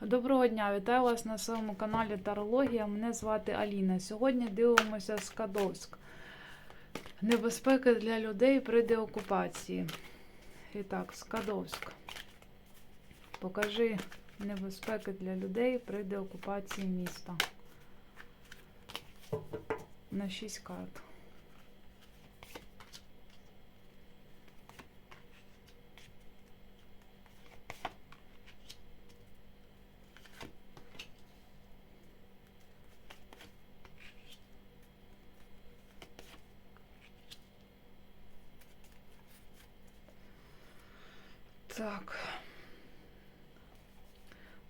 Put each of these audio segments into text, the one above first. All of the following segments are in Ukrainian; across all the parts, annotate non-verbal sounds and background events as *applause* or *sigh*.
Доброго дня, вітаю вас на своєму каналі Тарологія. Мене звати Аліна. Сьогодні дивимося Скадовськ. Небезпеки для людей при деокупації. І так, Скадовськ. Покажи небезпеки для людей при деокупації міста. На 6 карт. Так.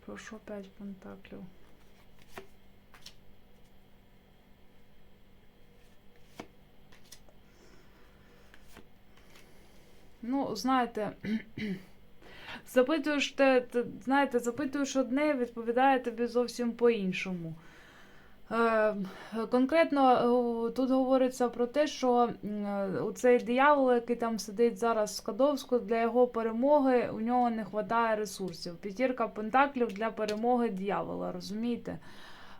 Прошу 5 пентаклів. Ну, знаєте, *clears throat* запитуєш те- знаєте, запитуєш одне, відповідає тобі зовсім по-іншому. Е, конкретно е, тут говориться про те, що цей диявол, який там сидить зараз в Скадовську, для його перемоги у нього не вистачає ресурсів. П'ятірка пентаклів для перемоги диявола, розумієте?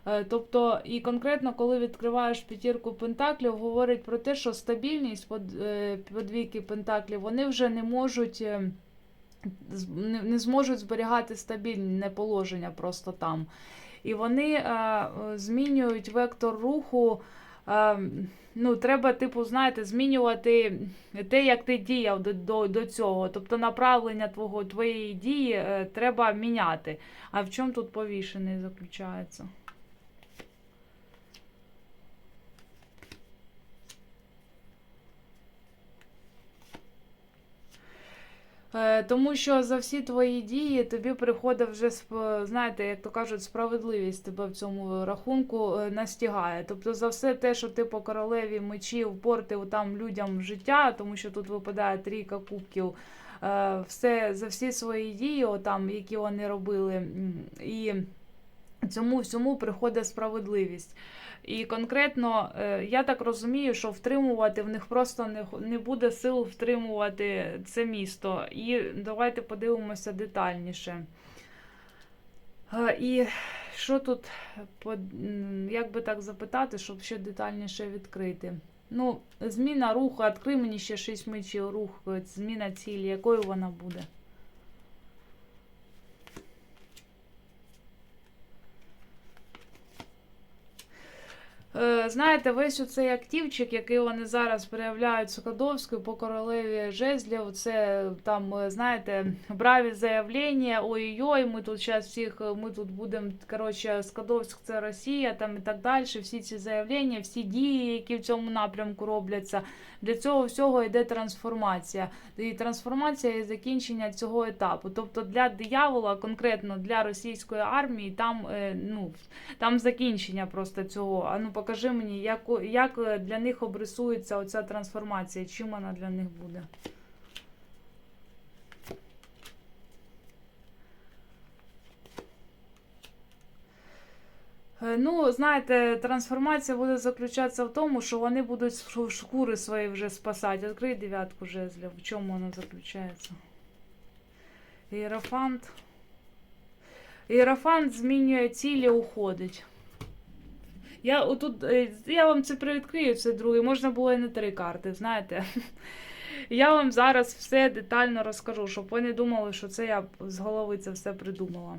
Е, Тобто, і конкретно, коли відкриваєш п'ятірку пентаклів, говорить про те, що стабільність под- е, подвійки пентаклів вони вже не можуть. е, не зможуть зберігати стабільне положення просто там. І вони е, е, змінюють вектор руху. Е, ну, треба, типу, знаєте, змінювати те, як ти діяв до, до, до цього. Тобто направлення твого, твоєї дії треба міняти. А в чому тут повішений заключається? Тому що за всі твої дії тобі приходить вже знаєте, як то кажуть, справедливість тебе в цьому рахунку е, настігає. Тобто за все те, що ти по королеві мечів портив там людям життя, тому що тут випадає трійка кубків. е, Все за всі свої дії, отам, які вони робили, і цьому всьому приходить справедливість. І конкретно, е, я так розумію, що втримувати в них просто не, буде сил втримувати це місто. І давайте подивимося детальніше. Е, І що тут, як би так запитати, щоб ще детальніше відкрити? Ну, зміна руху, відкрий мені ще 6 мечів рух, е, зміна цілі, якою вона буде? Знаєте, весь оцей активчик, який вони зараз проявляють Сокодовською по королеві жезлів, це там, е, знаєте, браві заявлення, ой-ой-ой, ми тут зараз всіх, е, ми тут будемо, коротше, Скадовськ це Росія, там і так далі. Всі ці заявлення, всі дії, які в цьому напрямку робляться. Для цього всього йде трансформація. І трансформація і закінчення цього етапу. Тобто для диявола, конкретно для російської армії, там, е, ну, там закінчення просто цього. А ну покажи мені, як, як е, для них обрисується оця трансформація, чим вона для них буде. Е, Ну, знаєте, трансформація буде заключатися в тому, що вони будуть шкури свої вже спасати. Відкрий дев'ятку жезлів. В чому вона заключається? Іерофант. Іерофант змінює цілі, уходить. Я отут, е, я вам це привідкрию, це другий. Можна було і не три карти, знаєте. *laughs* Я вам зараз все детально розкажу, щоб ви не думали, що це я з голови це все придумала.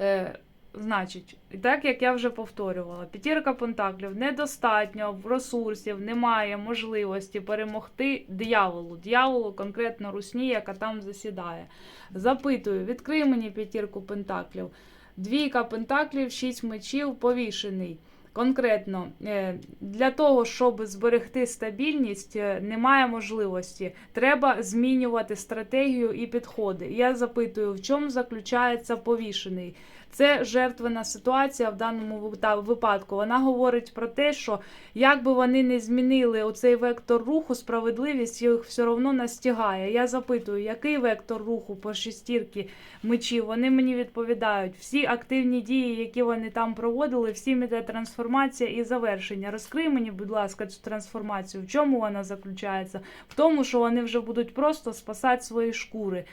Е, значить, так як я вже повторювала, п'ятірка пентаклів недостатньо ресурсів, немає можливості перемогти дияволу. Дияволу, конкретно русні, яка там засідає. Запитую, відкрий мені п'ятірку пентаклів. Двійка пентаклів, шість мечів, повішений. Конкретно, е, для того, щоб зберегти стабільність, е, немає можливості. Треба змінювати стратегію і підходи. Я запитую, в чому заключається повішений? Це жертвена ситуація в даному випадку. Вона говорить про те, що як би вони не змінили оцей вектор руху, справедливість їх все одно настигає. Я запитую, який вектор руху по шестірки мечів? Вони мені відповідають. Всі активні дії, які вони там проводили, всім іде трансформація і завершення. Розкрий мені, будь ласка, цю трансформацію. В чому вона заключається? В тому, що вони вже будуть просто спасати свої шкури.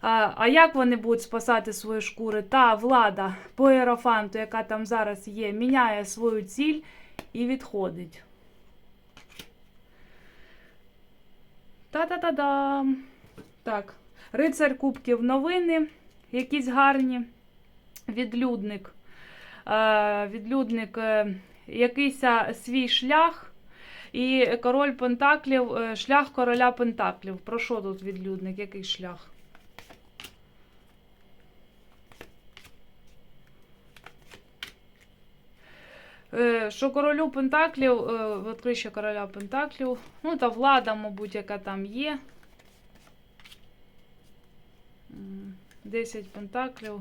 А, а як вони будуть спасати свої шкури? Та влада по Ерофанту, яка там зараз є, міняє свою ціль і відходить. Та-та-та-дам! Так, рицар Кубків новини, якісь гарні. Відлюдник. Е, відлюдник, е, якийсь свій шлях. І король Пентаклів, е, шлях короля Пентаклів. Про що тут відлюдник? Який шлях? Що королю Пентаклів, е, відкрий ще короля Пентаклів. Ну, та влада, мабуть, яка там є. М, 10 пентаклів.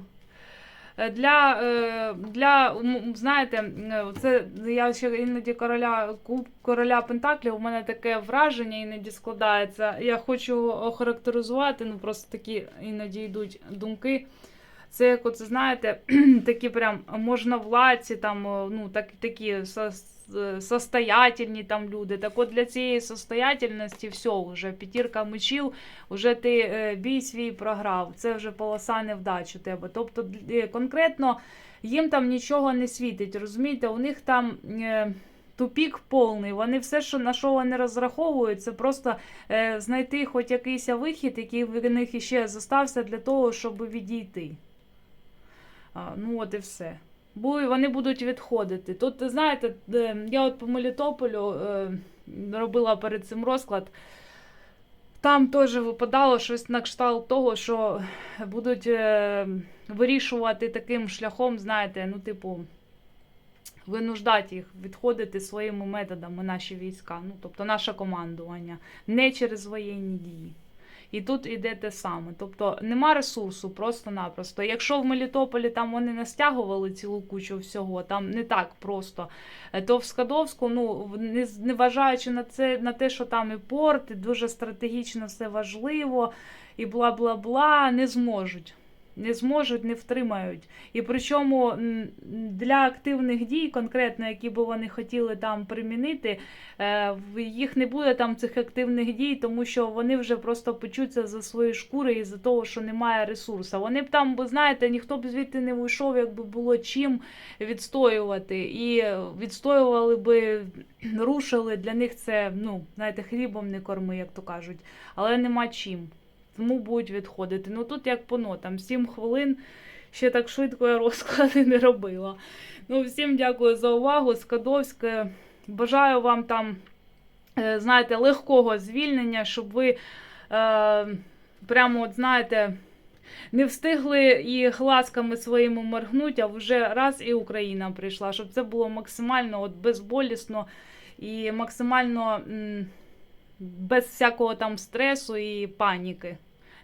Е, Для, е, для знаєте, е, це я ще іноді короля куб короля Пентаклів. У мене таке враження іноді складається. Я хочу охарактеризувати, ну просто такі іноді йдуть думки. Це як оце, знаєте, *clears throat* такі прям можновладці, там, ну, так, такі сос- е, состоятельні там люди. Так от для цієї состоятельності все, вже п'ятірка мечів, вже ти е, бій свій програв. Це вже полоса невдач у тебе. Тобто е, конкретно їм там нічого не світить. Розумієте, у них там. Е, Тупік повний. Вони все, що на що вони розраховують, це просто е, знайти хоч якийсь вихід, який в них іще зостався для того, щоб відійти. Ну от і все. Бо вони будуть відходити. Тут, знаєте, я от по Мелітополю е, робила перед цим розклад. Там теж випадало щось на кшталт того, що будуть е, вирішувати таким шляхом, знаєте, ну, типу, винуждати їх відходити своїми методами наші війська, ну, тобто наше командування, не через воєнні дії. І тут іде те саме. Тобто нема ресурсу просто-напросто. Якщо в Мелітополі там вони не стягували цілу кучу всього, там не так просто, е, то в Скадовську, ну не, вважаючи на це на те, що там і порт, і дуже стратегічно все важливо, і бла бла бла, не зможуть. Не зможуть, не втримають. І причому для активних дій, конкретно, які би вони хотіли там примінити, е, їх не буде там цих активних дій, тому що вони вже просто печуться за свої шкури і за того, що немає ресурсу. Вони б там, ви знаєте, ніхто б звідти не вийшов, якби було чим відстоювати. І відстоювали би, рушили. Для них це, ну, знаєте, хлібом не корми, як то кажуть, але нема чим. Тому будуть відходити. Ну тут як по нотам, 7 хвилин. Ще так швидко я розклади не робила. Ну, всім дякую за увагу. Скадовське. Бажаю вам там, е, знаєте, легкого звільнення, щоб ви е, прямо, от, знаєте, не встигли і глазками своїми моргнуть, а вже раз і Україна прийшла, щоб це було максимально от, безболісно і максимально м, без всякого там стресу і паніки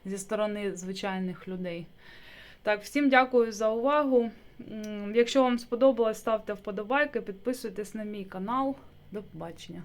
зі сторони звичайних людей. Так, всім дякую за увагу. Якщо вам сподобалось, ставте вподобайки, підписуйтесь на мій канал. До побачення.